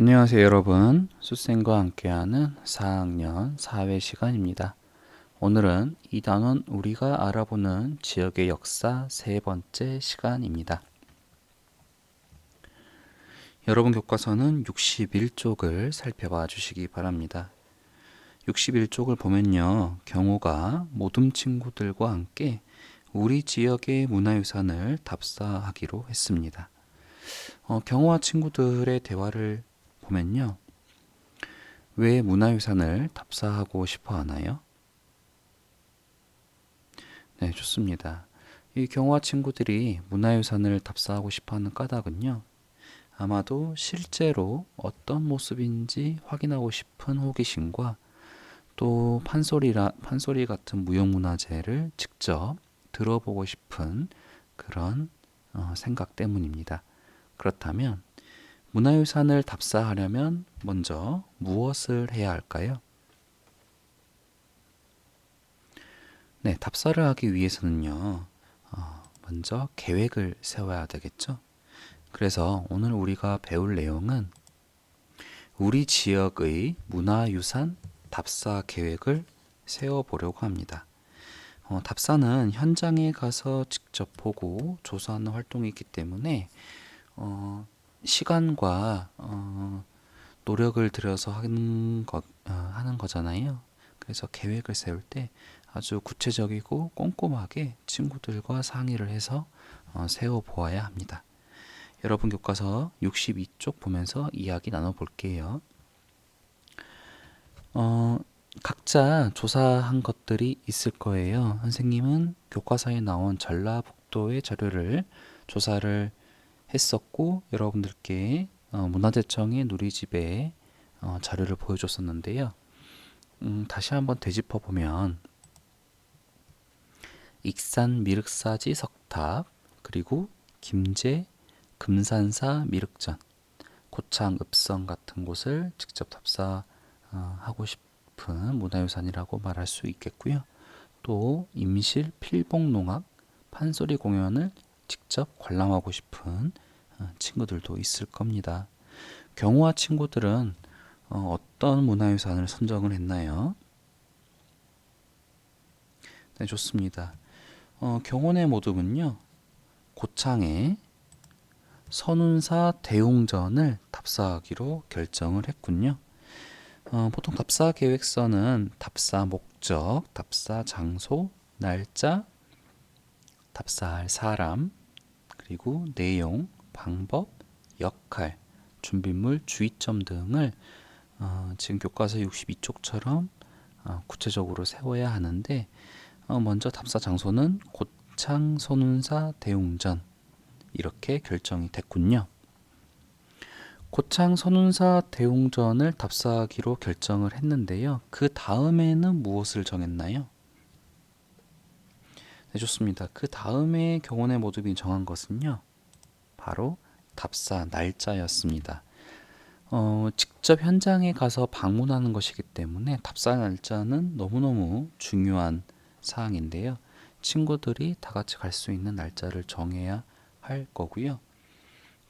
안녕하세요 여러분. 수생과 함께하는 4학년 4회 시간입니다. 오늘은 이 단원 우리가 알아보는 지역의 역사 세 번째 시간입니다. 여러분 교과서는 61쪽을 살펴봐 주시기 바랍니다. 61쪽을 보면요 경호가 모둠 친구들과 함께 우리 지역의 문화유산을 답사하기로 했습니다. 어, 경호와 친구들의 대화를 보면요. 왜 문화유산을 답사하고 싶어 하나요? 네, 좋습니다. 이 경호와 친구들이 문화유산을 답사하고 싶어 하는 까닭은요. 아마도 실제로 어떤 모습인지 확인하고 싶은 호기심과 또 판소리라, 판소리 같은 무형문화재를 직접 들어보고 싶은 그런 어, 생각 때문입니다. 그렇다면 문화유산을 답사하려면 먼저 무엇을 해야 할까요? 네, 답사를 하기 위해서는요, 어, 먼저 계획을 세워야 되겠죠? 그래서 오늘 우리가 배울 내용은 우리 지역의 문화유산 답사 계획을 세워보려고 합니다. 어, 답사는 현장에 가서 직접 보고 조사하는 활동이기 때문에 어, 시간과 어, 노력을 들여서 하는, 것, 어, 하는 거잖아요. 그래서 계획을 세울 때 아주 구체적이고 꼼꼼하게 친구들과 상의를 해서 어, 세워 보아야 합니다. 여러분 교과서 62쪽 보면서 이야기 나눠 볼게요. 어, 각자 조사한 것들이 있을 거예요. 선생님은 교과서에 나온 전라북도의 자료를 조사를 했었고 여러분들께 어, 문화재청의 누리집에 어, 자료를 보여줬었는데요. 음, 다시 한번 되짚어 보면 익산 미륵사지 석탑 그리고 김제 금산사 미륵전 고창 읍성 같은 곳을 직접 답사하고 싶은 문화유산이라고 말할 수 있겠고요. 또 임실 필봉농악 판소리 공연을 직접 관람하고 싶은 어, 친구들도 있을 겁니다. 경호와 친구들은 어, 어떤 문화유산을 선정을 했나요? 네, 좋습니다. 어, 경호의 모둠은요, 고창에 선운사 대웅전을 답사하기로 결정을 했군요. 어, 보통 답사 계획서는 답사 목적, 답사 장소, 날짜, 답사할 사람, 그리고 내용, 방법, 역할, 준비물, 주의점 등을 어, 지금 교과서 62쪽처럼 어, 구체적으로 세워야 하는데 어, 먼저 답사 장소는 고창 선운사 대웅전 이렇게 결정이 됐군요. 고창 선운사 대웅전을 답사하기로 결정을 했는데요. 그 다음에는 무엇을 정했나요? 네, 좋습니다. 그 다음에 경원의 모두빈 정한 것은요. 바로 답사 날짜였습니다. 어, 직접 현장에 가서 방문하는 것이기 때문에 답사 날짜는 너무너무 중요한 사항인데요. 친구들이 다 같이 갈 수 있는 날짜를 정해야 할 거고요.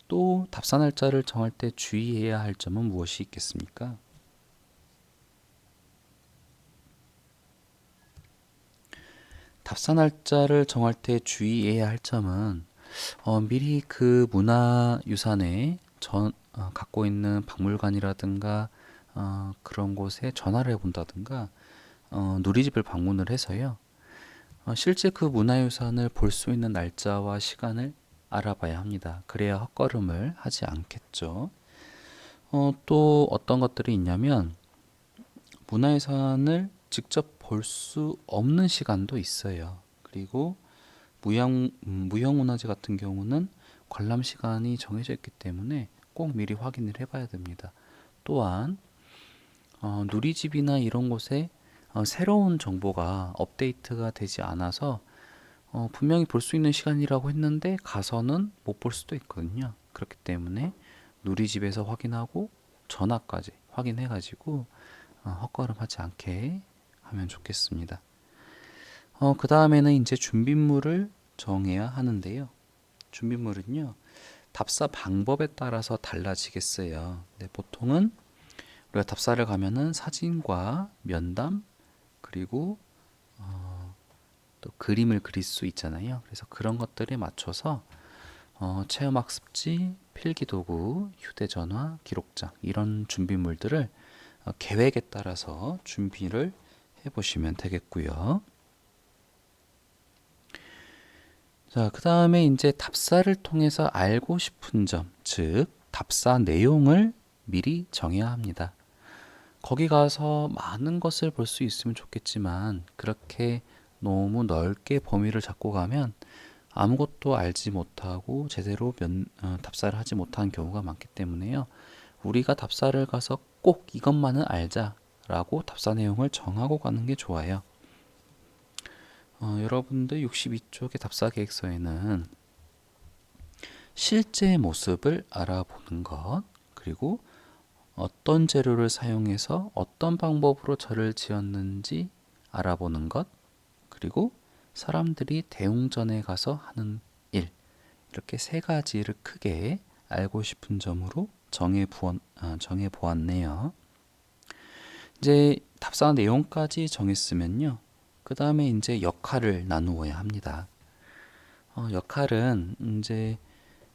또 답사 날짜를 정할 때 주의해야 할 점은 무엇이 있겠습니까? 답사 날짜를 정할 때 주의해야 할 점은 어, 미리 그 문화 유산에 전, 어, 갖고 있는 박물관이라든가 어, 그런 곳에 전화를 해본다든가 어, 누리집을 방문을 해서요. 어, 실제 그 문화유산을 볼 수 있는 날짜와 시간을 알아봐야 합니다. 그래야 헛걸음을 하지 않겠죠. 어, 또 어떤 것들이 있냐면 문화유산을 직접 볼 수 없는 시간도 있어요. 그리고 무형, 음, 무형문화재 같은 경우는 관람 시간이 정해져 있기 때문에 꼭 미리 확인을 해봐야 됩니다. 또한 어, 누리집이나 이런 곳에 어, 새로운 정보가 업데이트가 되지 않아서 어, 분명히 볼 수 있는 시간이라고 했는데 가서는 못 볼 수도 있거든요. 그렇기 때문에 누리집에서 확인하고 전화까지 확인해 가지고 어, 헛걸음하지 않게 하면 좋겠습니다. 어, 그 다음에는 이제 준비물을 정해야 하는데요. 준비물은요, 답사 방법에 따라서 달라지겠어요. 네, 보통은 우리가 답사를 가면은 사진과 면담 그리고 어, 또 그림을 그릴 수 있잖아요. 그래서 그런 것들에 맞춰서 어, 체험학습지, 필기도구, 휴대전화, 기록장 이런 준비물들을 어, 계획에 따라서 준비를 해보시면 되겠고요. 자, 그 다음에 이제 답사를 통해서 알고 싶은 점, 즉, 답사 내용을 미리 정해야 합니다. 거기 가서 많은 것을 볼 수 있으면 좋겠지만, 그렇게 너무 넓게 범위를 잡고 가면 아무것도 알지 못하고 제대로 면, 어, 답사를 하지 못한 경우가 많기 때문에요. 우리가 답사를 가서 꼭 이것만은 알자 라고 답사 내용을 정하고 가는 게 좋아요. 어, 여러분들 62쪽의 답사 계획서에는 실제 모습을 알아보는 것, 그리고 어떤 재료를 사용해서 어떤 방법으로 절을 지었는지 알아보는 것, 그리고 사람들이 대웅전에 가서 하는 일, 이렇게 세 가지를 크게 알고 싶은 점으로 정해 정해 보았네요. 이제 답사 내용까지 정했으면요. 그 다음에 이제 역할을 나누어야 합니다. 어, 역할은 이제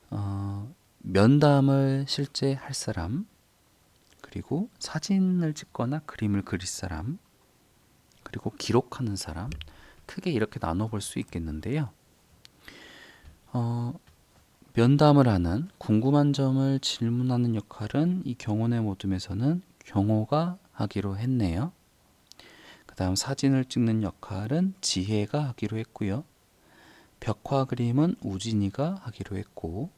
어, 면담을 실제 할 사람, 그리고 사진을 찍거나 그림을 그릴 사람, 그리고 기록하는 사람, 크게 이렇게 나눠볼 수 있겠는데요. 어, 면담을 하는 궁금한 점을 질문하는 역할은 이 경호의 모둠에서는 경호가 하기로 했네요. 그 다음 사진을 찍는 역할은 지혜가 하기로 했고요. 벽화 그림은 우진이가 하기로 했고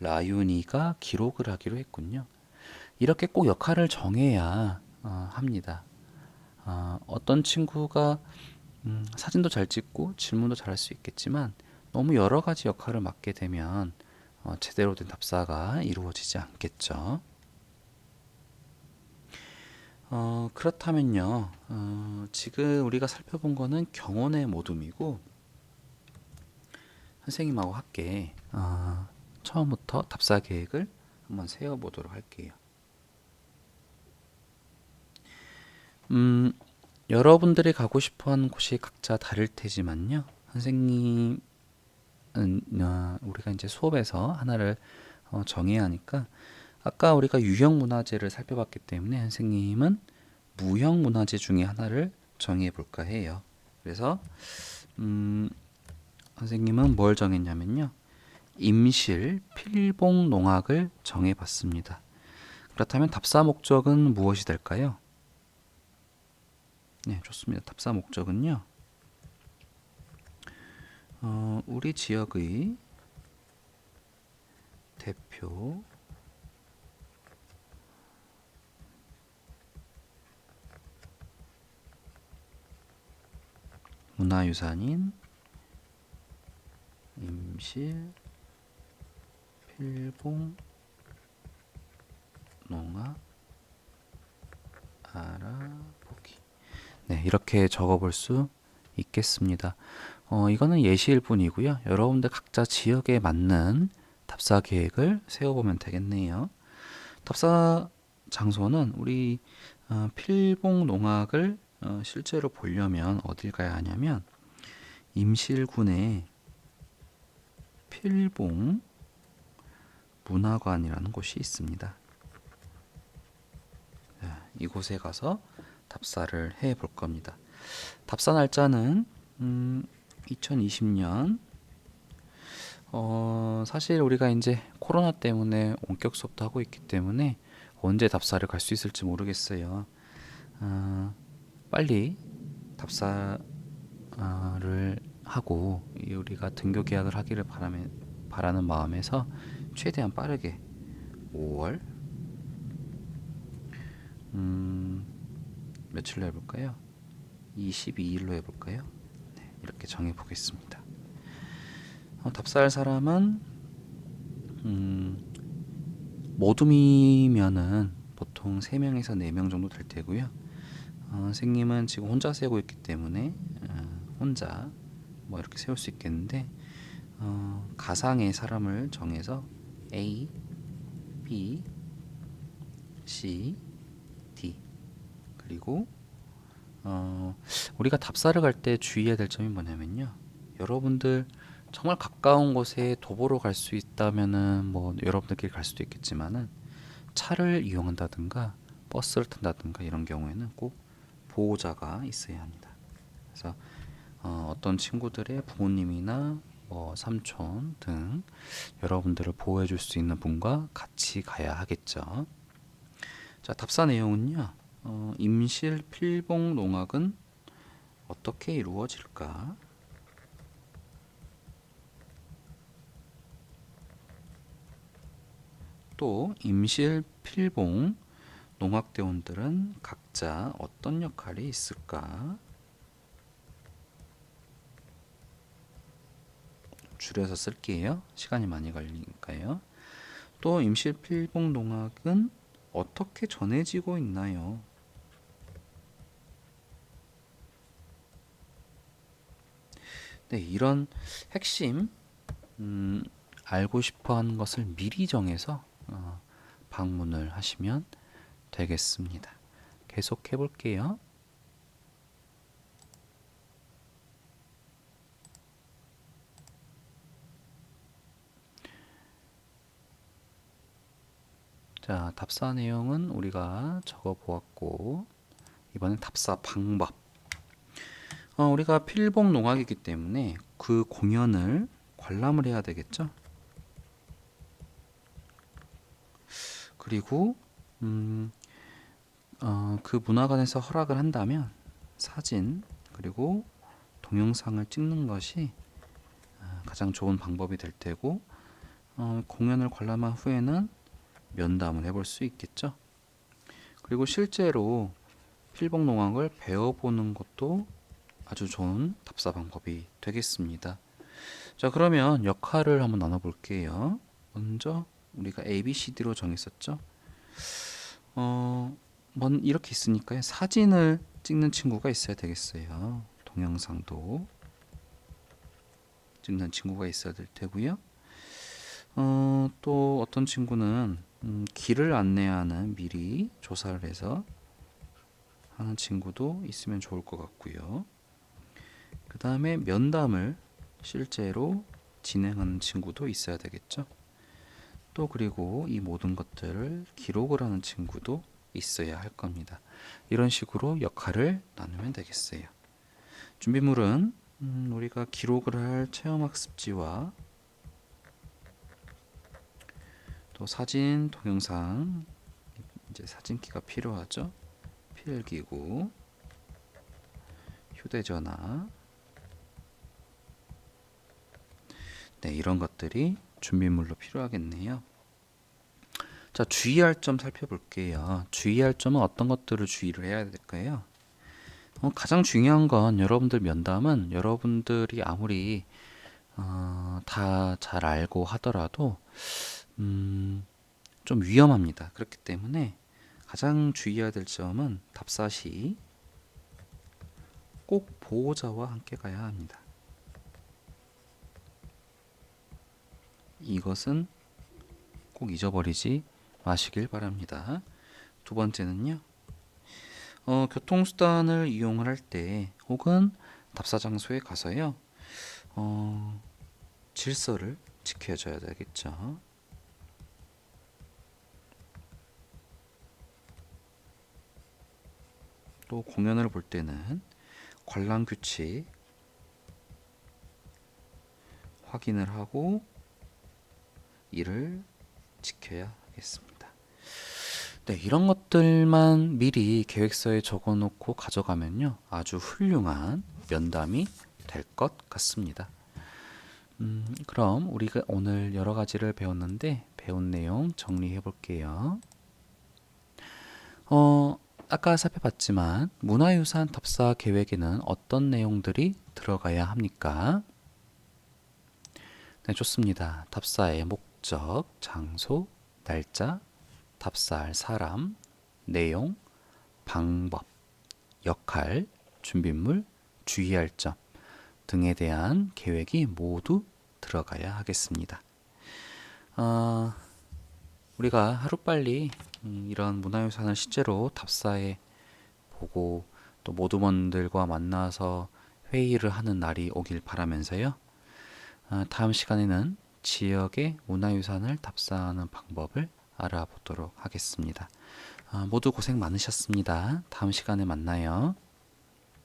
라윤이가 기록을 하기로 했군요. 이렇게 꼭 역할을 정해야 어, 합니다. 어, 어떤 친구가 음, 사진도 잘 찍고 질문도 잘 할 수 있겠지만 너무 여러 가지 역할을 맡게 되면 어, 제대로 된 답사가 이루어지지 않겠죠. 어, 그렇다면요, 어, 지금 우리가 살펴본 거는 경원의 모둠이고, 선생님하고 함께 어, 처음부터 답사 계획을 한번 세워보도록 할게요. 음, 여러분들이 가고 싶어하는 곳이 각자 다를 테지만요. 선생님은 어, 우리가 이제 수업에서 하나를 어, 정해야 하니까 아까 우리가 유형 문화재를 살펴봤기 때문에 선생님은 무형 문화재 중에 하나를 정해 볼까 해요. 그래서 음, 선생님은 뭘 정했냐면요. 임실 필봉 농악을 정해 봤습니다. 그렇다면 답사 목적은 무엇이 될까요? 네, 좋습니다. 답사 목적은요. 어, 우리 지역의 대표 문화유산인 임실 필봉 농악 알아보기 네, 이렇게 적어볼 수 있겠습니다. 어, 이거는 예시일 뿐이고요. 여러분들 각자 지역에 맞는 답사 계획을 세워보면 되겠네요. 답사 장소는 우리 어, 필봉 농악을 어, 실제로 보려면 어딜 가야 하냐면 임실군의 필봉 문화관이라는 곳이 있습니다. 자, 이곳에 가서 답사를 해 볼 겁니다. 답사 날짜는 음, 2020년 어, 사실 우리가 이제 코로나 때문에 원격 수업도 하고 있기 때문에 언제 답사를 갈 수 있을지 모르겠어요. 어, 빨리 답사를 하고 우리가 등교 계약을 하기를 바라면, 바라는 마음에서 최대한 빠르게 5월 음, 며칠로 해볼까요? 22일로 해볼까요? 네, 이렇게 정해 보겠습니다. 어, 답사할 사람은 음, 모둠이면은 보통 3명에서 4명 정도 될 테고요. 어, 선생님은 지금 혼자 세우고 있기 때문에 어, 혼자 뭐 이렇게 세울 수 있겠는데 어, 가상의 사람을 정해서 A, B, C, D 그리고 어, 우리가 답사를 갈 때 주의해야 될 점이 뭐냐면요. 여러분들 정말 가까운 곳에 도보로 갈 수 있다면은 뭐 여러분들끼리 갈 수도 있겠지만은 차를 이용한다든가 버스를 탄다든가 이런 경우에는 꼭 보호자가 있어야 합니다. 그래서 어, 어떤 친구들의 부모님이나 뭐 삼촌 등 여러분들을 보호해 줄 수 있는 분과 같이 가야 하겠죠. 자, 답사 내용은요. 어, 임실 필봉 농악은 어떻게 이루어질까? 또 임실 필봉 농악대원들은 각 자 어떤 역할이 있을까? 줄여서 쓸게요. 시간이 많이 걸리니까요. 또 임실 필봉 농악은 어떻게 전해지고 있나요? 네, 이런 핵심 음, 알고 싶어하는 것을 미리 정해서 어, 방문을 하시면 되겠습니다. 계속 해볼게요. 자, 답사 내용은 우리가 적어 보았고 이번엔 답사 방법. 어, 우리가 필봉 농악이기 때문에 그 공연을 관람을 해야 되겠죠. 그리고 음, 어, 그 문화관에서 허락을 한다면 사진 그리고 동영상을 찍는 것이 어, 가장 좋은 방법이 될 테고 어, 공연을 관람한 후에는 면담을 해볼 수 있겠죠. 그리고 실제로 필봉 농악을 배워보는 것도 아주 좋은 답사 방법이 되겠습니다. 자, 그러면 역할을 한번 나눠볼게요. 먼저 우리가 A, B, C, D로 정했었죠. 어, 먼 이렇게 있으니까요. 사진을 찍는 친구가 있어야 되겠어요. 동영상도 찍는 친구가 있어야 될 테고요. 어, 또 어떤 친구는 음, 길을 안내하는 미리 조사를 해서 하는 친구도 있으면 좋을 것 같고요. 그 다음에 면담을 실제로 진행하는 친구도 있어야 되겠죠. 또 그리고 이 모든 것들을 기록을 하는 친구도 있어야 할 겁니다. 이런 식으로 역할을 나누면 되겠어요. 준비물은 음, 우리가 기록을 할 체험학습지와 또 사진, 동영상 이제 사진기가 필요하죠. 필기구, 휴대전화, 네 이런 것들이 준비물로 필요하겠네요. 자 주의할 점 살펴볼게요. 주의할 점은 어떤 것들을 주의를 해야 될까요? 어, 가장 중요한 건 여러분들 면담은 여러분들이 아무리 어, 다 잘 알고 하더라도 음, 좀 위험합니다. 그렇기 때문에 가장 주의해야 될 점은 답사 시 꼭 보호자와 함께 가야 합니다. 이것은 꼭 잊어버리지 마시길 바랍니다. 두 번째는요. 어, 교통수단을 이용을 할 때 혹은 답사 장소에 가서요. 어, 질서를 지켜줘야 되겠죠. 또 공연을 볼 때는 관람 규칙 확인을 하고 이를 지켜야 하겠습니다. 네, 이런 것들만 미리 계획서에 적어 놓고 가져가면요. 아주 훌륭한 면담이 될 것 같습니다. 음, 그럼 우리가 오늘 여러 가지를 배웠는데 배운 내용 정리해 볼게요. 어, 아까 살펴봤지만 문화유산 답사 계획에는 어떤 내용들이 들어가야 합니까? 네, 좋습니다. 답사의 목적, 장소, 날짜, 답사할 사람, 내용, 방법, 역할, 준비물, 주의할 점 등에 대한 계획이 모두 들어가야 하겠습니다. 어, 우리가 하루빨리 음, 이런 문화유산을 실제로 답사해 보고 또 모두먼들과 만나서 회의를 하는 날이 오길 바라면서요. 아, 다음 시간에는 지역의 문화유산을 답사하는 방법을 알아보도록 하겠습니다. 아, 모두 고생 많으셨습니다. 다음 시간에 만나요.